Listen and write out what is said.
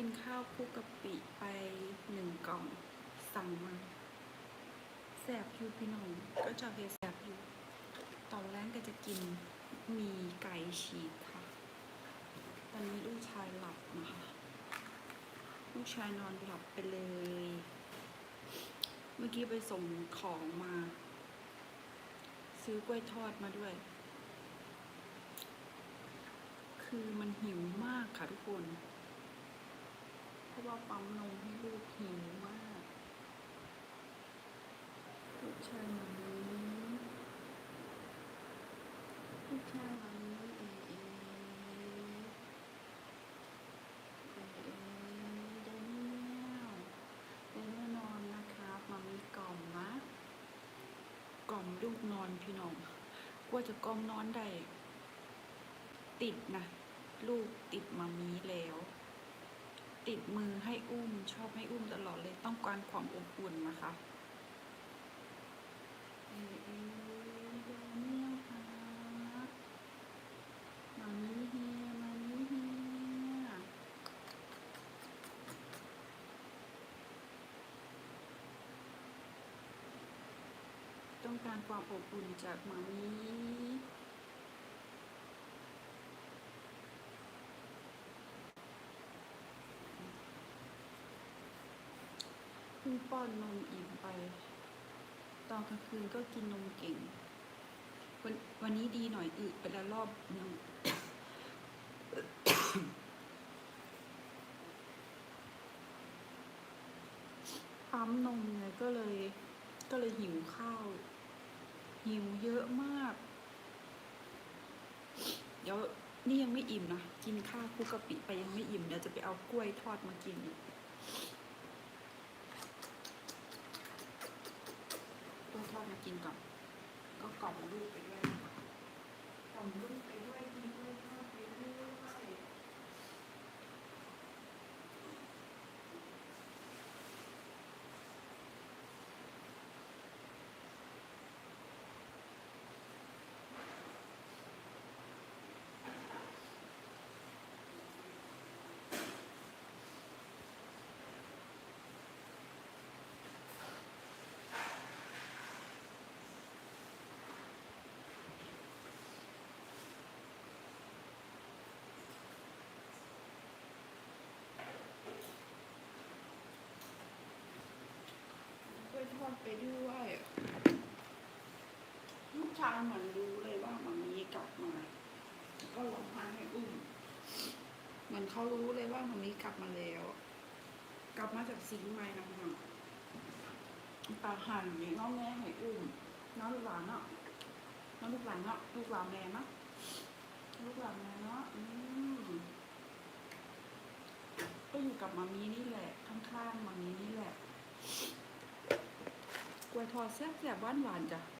กินข้าวคลุกกะปิไปหนึ่งกล่องสั่งมาแสบอยู่พี่น้องก็จะเฮ็ดแสบอยู่ตอนแรกก็จะกินมีไก่ฉีกค่ะ ตอนนี้ลูกชายหลับนะคะ ลูกชายนอนหลับไปเลย เมื่อกี้ไปส่งของมา ซื้อกล้วยทอดมาด้วย คือมันหิวมากค่ะทุกคน ว่าปั๊มนมให้ลูกหิวมากลูกชายหมามีลูกชายหมามีเอเอเอเอเดนเนียลเดนเนียลนอนนะครับมามีกล่อมนะกล่อมลูกนอนพี่น้องกว่าจะกล่อมนอนได้ติดนะ ลูกติดมามีแล้ว ติดมือให้อุ้มชอบให้อุ้มตลอดเลยต้องการความอบอุ่นนะคะมามีเฮียมามีเฮียต้องการความอบอุ่นจากมามี เพิ่งป้อนนมอิ่มไป ตอนกลางคืนก็กินนมเก่ง วันวันนี้ดีหน่อยอึไปแล้วรอบนึงปั๊มนมเนี่ยก็เลยก็เลยหิวข้าว หิวเยอะมาก เดี๋ยวนี่ยังไม่อิ่มนะ กินข้าวคุกกะปิไปยังไม่อิ่มเดี๋ยวจะไปเอากล้วยทอดมากินอีก ตัว ทอดมากินก่อน ก็กล่อมลูกไปด้วยกล่อมลูกนด้วยทอดไปด้วยกล้วย ทอดไปด้วยลูกชายเหมือนรู้เลยว่ามันมีกลับมา ก็ร้องไห้ให้อุ้มเหมือนเขารู้เลยว่ามันมีกลับมาแล้ว กลับมาจากซิงค์ใหม่นะคะตาหันอย่างน้องแม่ให้อุ้มน้องลูกหลานเนาะน้องลูกหลานเนาะลูกหลานแม่เนาะลูกหลานแม่เนาะอืมก็อยู่กับมามีนี่แหละข้างๆมามีนี่ แหละกล้วยทอดแซ่บๆหวานหวานๆจ้ะ